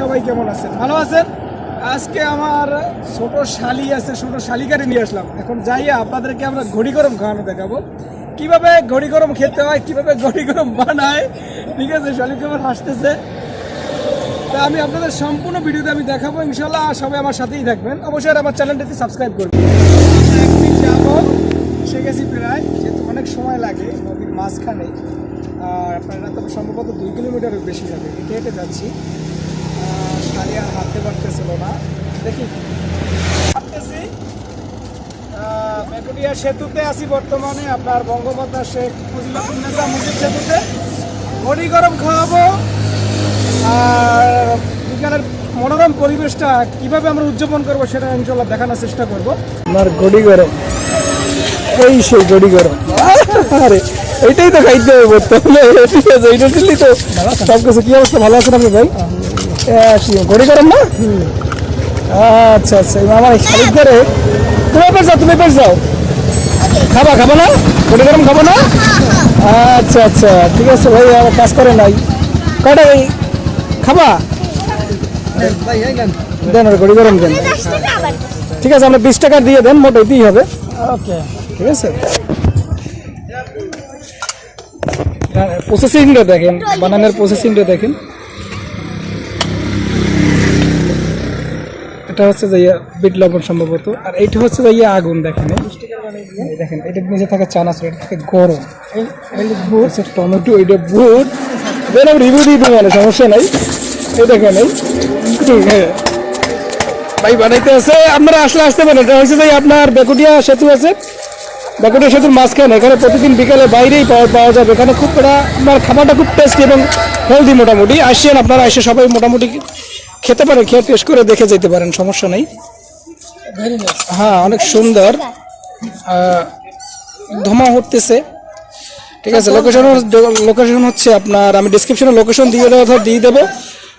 সবাই কেমন আছেন? ভালো আছেন? আজকে আমার ছোট শালি আছে, ছোট শালিকারে নিয়ে আসলাম। এখন যাইয়া আপনাদেরকে আমরা ঘড়ি গরম খাওয়ানো দেখাবো। কীভাবে ঘড়ি গরম খেতে হয়, কীভাবে ঘড়ি গরম বানায়, ঠিক আছে? শালিক আমার হাসতেছে। তা আমি আপনাদের সম্পূর্ণ ভিডিওতে আমি দেখাবো ইনশাল্লাহ সবাই আমার সাথেই থাকবেন। অবশ্যই আমার চ্যানেলটাতে সাবস্ক্রাইব করবেন। গেছি প্রায়, যেহেতু অনেক সময় লাগে, নদীর মাঝখানে। আর আপনারা তো সম্ভবত দুই কিলোমিটারের বেশি যাবে হেঁটে হেঁটে যাচ্ছি। শাড়ি আর হাঁটতে পারতেছিল না। দেখি। হাঁটতেছি বেগুনিয়া সেতুতে আছি বর্তমানে আপনার বঙ্গমাতা শেখ মুজিবুন্নেসা মুজিব সেতুতে। ঘড়ি গরম খাওয়াবো আর বিকালের মনোরম পরিবেশটা কীভাবে আমরা উদযাপন করব সেটা ইনশাল্লাহ দেখানোর চেষ্টা করব। আমার ঘড়ি গরম। এই সেই ঘড়ি গরম। আরে এইটাই তো খাইতে হবে বর্তমানে। ঠিক আছে এইটা তো। সব কিছু কি অবস্থা? ভালো আছেন আপনি ভাই? ঘড়ি গরম না? আচ্ছা আচ্ছা আমার শালিক ধরে তুমি এবার যাও তুমি এবার যাও। খাবা খাব না? ঘড়ি গরম খাব না? আচ্ছা আচ্ছা ঠিক আছে ভাই আমার কাজ করে নাই। ভাই খাবা? দেন ঘড়ি গরম দেন। ঠিক আছে আমরা বিশ টাকা দিয়ে দেন মোট ওইতেই হবে। ওকে। ঠিক আছে? প্রসেসিংটা দেখেন বানানোর প্রসেসিংটা দেখেন। এটা হচ্ছে যাইয়া বিট লবণ সম্ভবত। আর এইটা হচ্ছে যাইয়া আগুন, দেখেন। দেখেন, এটা নিচে থাকে চানাচ, এটা থাকে গরম। টমেটো এটা বুট দেন রিভিউ দিয়ে মানে সমস্যা নাই। এই দেখেন, এই। ভাই, বানাইতে আছে, আপনারা আসলে আসতে পারেন। এটা হচ্ছে যে আপনার বেকুটিয়া সেতু আছে। বেকুটিয়া সেতুর মাঝখানে, এখানে প্রতিদিন বিকালে বাইরেই পাওয়া যাবে। এখানে খুব এটা, আপনার খাবারটা খুব টেস্টি এবং হেলদি মোটামুটি। আসছেন আপনারা, এসে সবাই মোটামুটি খেতে পারেন, খেয়ে টেস্ট করে দেখে যেতে পারেন, সমস্যা নেই। হ্যাঁ অনেক সুন্দর। ধোমা উঠতেছে। ঠিক আছে লোকেশন লোকেশন হচ্ছে আপনার, আমি ডিসক্রিপশনে লোকেশন দিয়ে দেওয়া দিয়ে দেবো।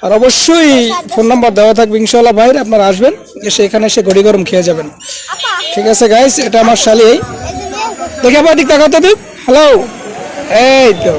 আর অবশ্যই ফোন নাম্বার দেওয়া থাকবে ইনশাল্লাহ ভাইর আপনারা আসবেন, এসে এখানে এসে গড়ি গরম খেয়ে যাবেন। ঠিক আছে গাইস এটা আমার শালি। দেখে আবার দিক তাকাতে দিক হ্যালো এই তো।